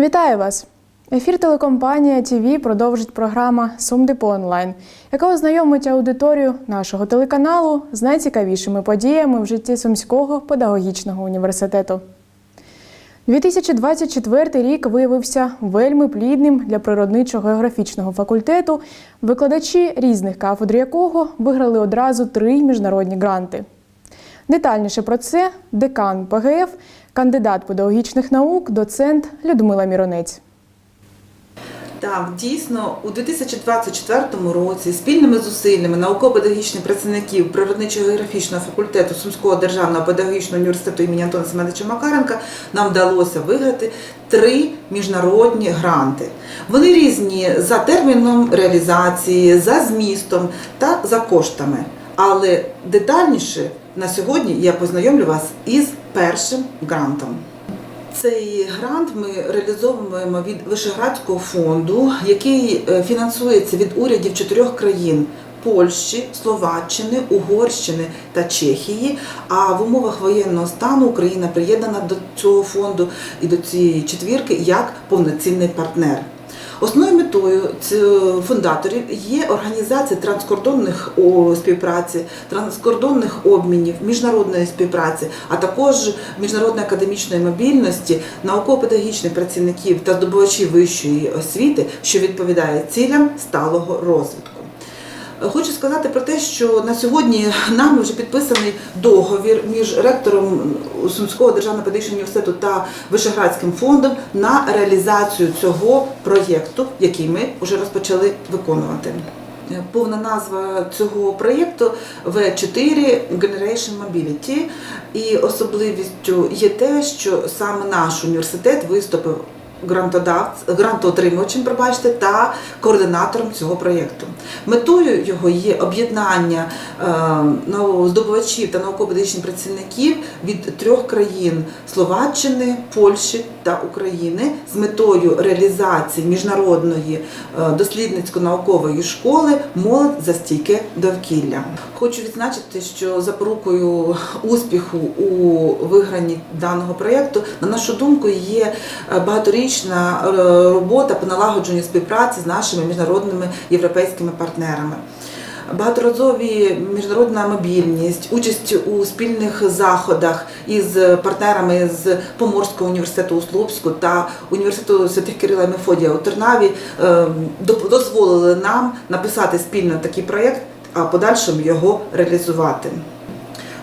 Вітаю вас! Ефір телекомпанія ТІВІ продовжить програма Сумдепо онлайн, яка ознайомить аудиторію нашого телеканалу з найцікавішими подіями в житті Сумського педагогічного університету. 2024 рік виявився вельми плідним для природничо-географічного факультету, викладачі різних кафедр якого виграли одразу три міжнародні гранти. Детальніше про це декан ПГФ, кандидат педагогічних наук, доцент Людмила Міронець. Так, дійсно, у 2024 році спільними зусиллями науково-педагогічних працівників природничо-географічного факультету Сумського державного педагогічного університету імені Антона Семеновича Макаренка нам вдалося виграти три міжнародні гранти. Вони різні за терміном реалізації, за змістом та за коштами. Але детальніше на сьогодні я познайомлю вас із першим грантом. Цей грант ми реалізовуємо від Вишеградського фонду, який е, фінансується від урядів чотирьох країн. Польщі, Словаччини, Угорщини та Чехії. А в умовах воєнного стану Україна приєднана до цього фонду і до цієї четвірки як повноцінний партнер. Основною метою фундаторів є організація транскордонних співпраці, транскордонних обмінів, міжнародної співпраці, а також міжнародної академічної мобільності, науково-педагогічних працівників та здобувачів вищої освіти, що відповідає цілям сталого розвитку. Хочу сказати про те, що на сьогодні нами вже підписаний договір між ректором Сумського державного педагогічного університету та Вишеградським фондом на реалізацію цього проєкту, який ми вже розпочали виконувати. Повна назва цього проєкту V4 Generation Mobility. І особливістю є те, що саме наш університет виступив грантоотримувачем, пробачте, та координатором цього проєкту. Метою його є об'єднання е, здобувачів та науково-педагогічних працівників від трьох країн Словаччини, Польщі та України з метою реалізації міжнародної е, дослідницько-наукової школи молодь за стійке довкілля. Хочу відзначити, що запорукою успіху у вигранні даного проєкту, на нашу думку, є е, багаторічна е, робота по налагодженню співпраці з нашими міжнародними європейськими партнерами. Багаторазові міжнародна мобільність, участь у спільних заходах із партнерами з Поморського університету у Слупську та університету Святих Кирила і Мефодія у Тернаві е, дозволили нам написати спільно такий проєкт, а в подальшому його реалізувати.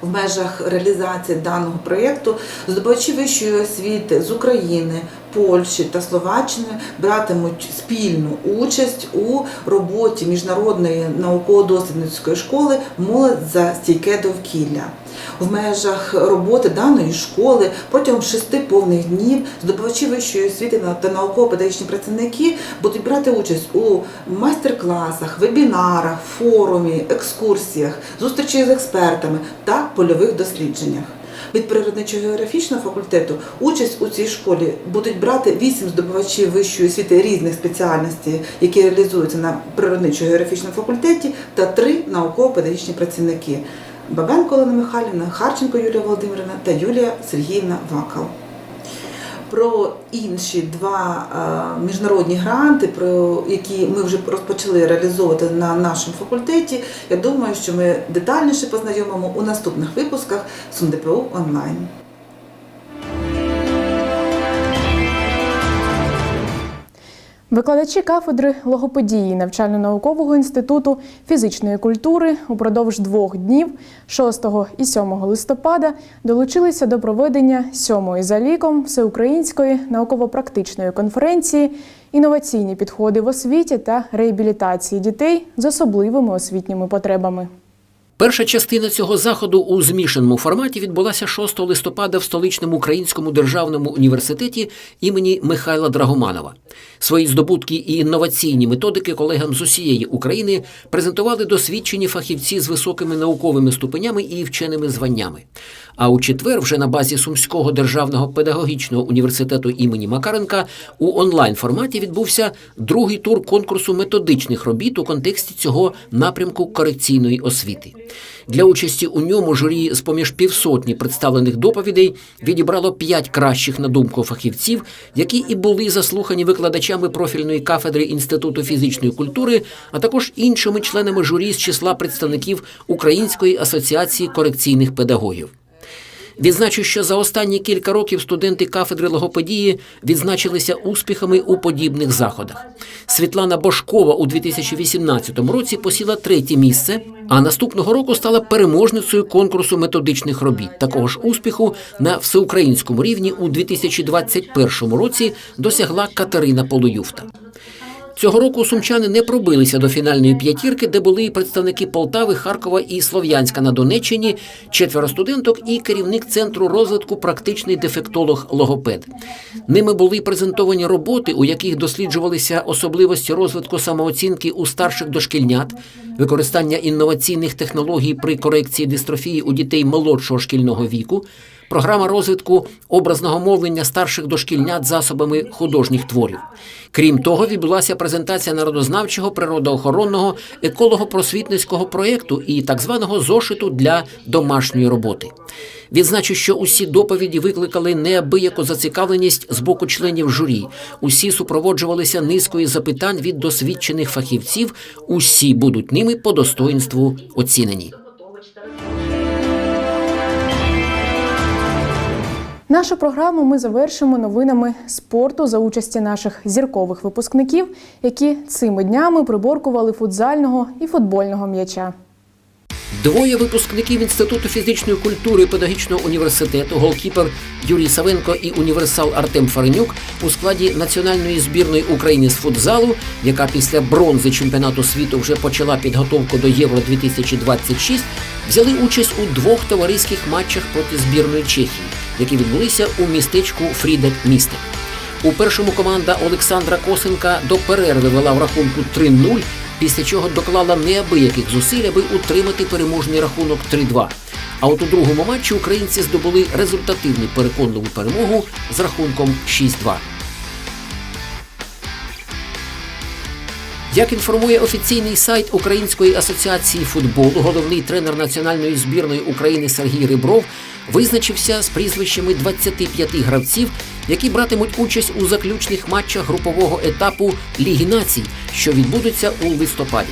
В межах реалізації даного проєкту здобувачі вищої освіти з України, Польщі та Словаччини братимуть спільну участь у роботі міжнародної науково-дослідницької школи молодь за стійке довкілля. В межах роботи даної школи протягом шести повних днів здобувачі вищої освіти та науково-педагогічні працівники будуть брати участь у майстер-класах, вебінарах, форумі, екскурсіях, зустрічі з експертами та польових дослідженнях. Від природничо-географічного факультету участь у цій школі будуть брати вісім здобувачів вищої освіти різних спеціальностей, які реалізуються на природничо-географічному факультеті, та три науково-педагогічні працівники. Бабенко Олена Михайлівна, Харченко Юлія Володимирівна та Юлія Сергіївна Вакал. Про інші два е, міжнародні гранти, про які ми вже розпочали реалізовувати на нашому факультеті. Я думаю, що ми детальніше познайомимо у наступних випусках СумДПУ онлайн. Викладачі кафедри логопедії навчально-наукового інституту фізичної культури упродовж двох днів, 6 і 7 листопада, долучилися до проведення сьомої за ліком всеукраїнської науково-практичної конференції інноваційні підходи в освіті та реабілітації дітей з особливими освітніми потребами. Перша частина цього заходу у змішаному форматі відбулася 6 листопада в столичному українському державному університеті імені Михайла Драгоманова. Свої здобутки і інноваційні методики колегам з усієї України презентували досвідчені фахівці з високими науковими ступенями і вченими званнями. А у четвер, вже на базі Сумського державного педагогічного університету імені Макаренка, у онлайн форматі відбувся другий тур конкурсу методичних робіт у контексті цього напрямку корекційної освіти. Для участі у ньому журі з поміж півсотні представлених доповідей відібрало п'ять кращих на думку фахівців, які і були заслухані викладачами профільної кафедри Інституту фізичної культури, а також іншими членами журі з числа представників Української асоціації корекційних педагогів. Відзначу, що за останні кілька років студенти кафедри логопедії відзначилися успіхами у подібних заходах. Світлана Бошкова у 2018 році посіла третє місце, а наступного року стала переможницею конкурсу методичних робіт. Такого ж успіху на всеукраїнському рівні у 2021 році досягла Катерина Полуюфта. Цього року сумчани не пробилися до фінальної п'ятірки, де були і представники Полтави, Харкова і Слов'янська на Донеччині, четверо студенток і керівник центру розвитку практичний дефектолог логопед. Ними були презентовані роботи, у яких досліджувалися особливості розвитку самооцінки у старших дошкільнят, використання інноваційних технологій при корекції дистрофії у дітей молодшого шкільного віку. Програма розвитку образного мовлення старших дошкільнят засобами художніх творів. Крім того, відбулася презентація народознавчого, природоохоронного, еколого-просвітницького проєкту і так званого зошиту для домашньої роботи. Відзначу, що усі доповіді викликали неабияку зацікавленість з боку членів журі. Усі супроводжувалися низкою запитань від досвідчених фахівців. Усі будуть ними по достоїнству оцінені. Нашу програму ми завершимо новинами спорту за участі наших зіркових випускників, які цими днями приборкували футзального і футбольного м'яча. Двоє випускників Інституту фізичної культури педагогічного університету, голкіпер Юрій Савенко і універсал Артем Фаренюк у складі національної збірної України з футзалу, яка після бронзи чемпіонату світу вже почала підготовку до Євро 2026, взяли участь у двох товариських матчах проти збірної Чехії, які відбулися у містечку Фрідек Містек. У першому команда Олександра Косенка до перерви вела в рахунку 3-0, після чого доклала неабияких зусиль, аби утримати переможний рахунок 3-2. А от у другому матчі українці здобули результативну переконливу перемогу з рахунком 6-2. Як інформує офіційний сайт Української асоціації футболу, головний тренер національної збірної України Сергій Рибров визначився з прізвищами 25 гравців, які братимуть участь у заключних матчах групового етапу Ліги націй, що відбудуться у листопаді.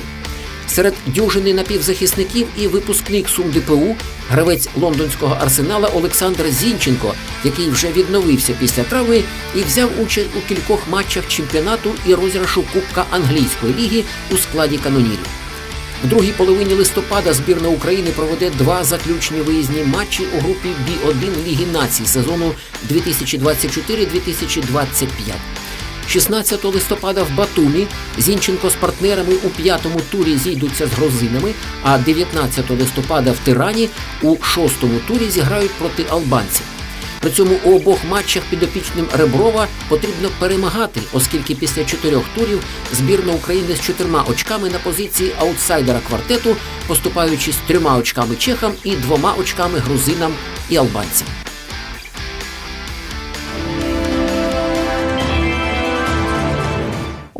Серед дюжини напівзахисників і випускник СумДПУ, гравець лондонського арсенала Олександр Зінченко, який вже відновився після травми і взяв участь у кількох матчах чемпіонату і розіграшу Кубка англійської ліги у складі канонірів. В другій половині листопада збірна України проведе два заключні виїзні матчі у групі Бі-1 Ліги націй сезону 2024-2025. 16 листопада в Батумі Зінченко з партнерами у п'ятому турі зійдуться з грузинами, а 19 листопада в Тирані у шостому турі зіграють проти албанців. При цьому у обох матчах підопічним Реброва потрібно перемагати, оскільки після чотирьох турів збірна України з чотирма очками на позиції аутсайдера квартету, поступаючись трьома очками чехам і двома очками грузинам і албанцям.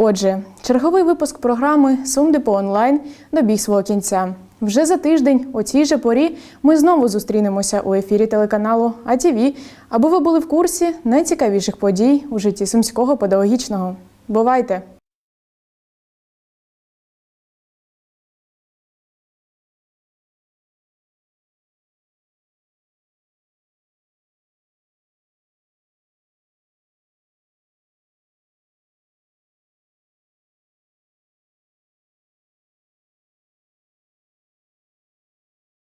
Отже, черговий випуск програми Сумдепо онлайн добіг свого кінця. Вже за тиждень, о цій же порі, ми знову зустрінемося у ефірі телеканалу АТВ, аби ви були в курсі найцікавіших подій у житті сумського педагогічного. Бувайте!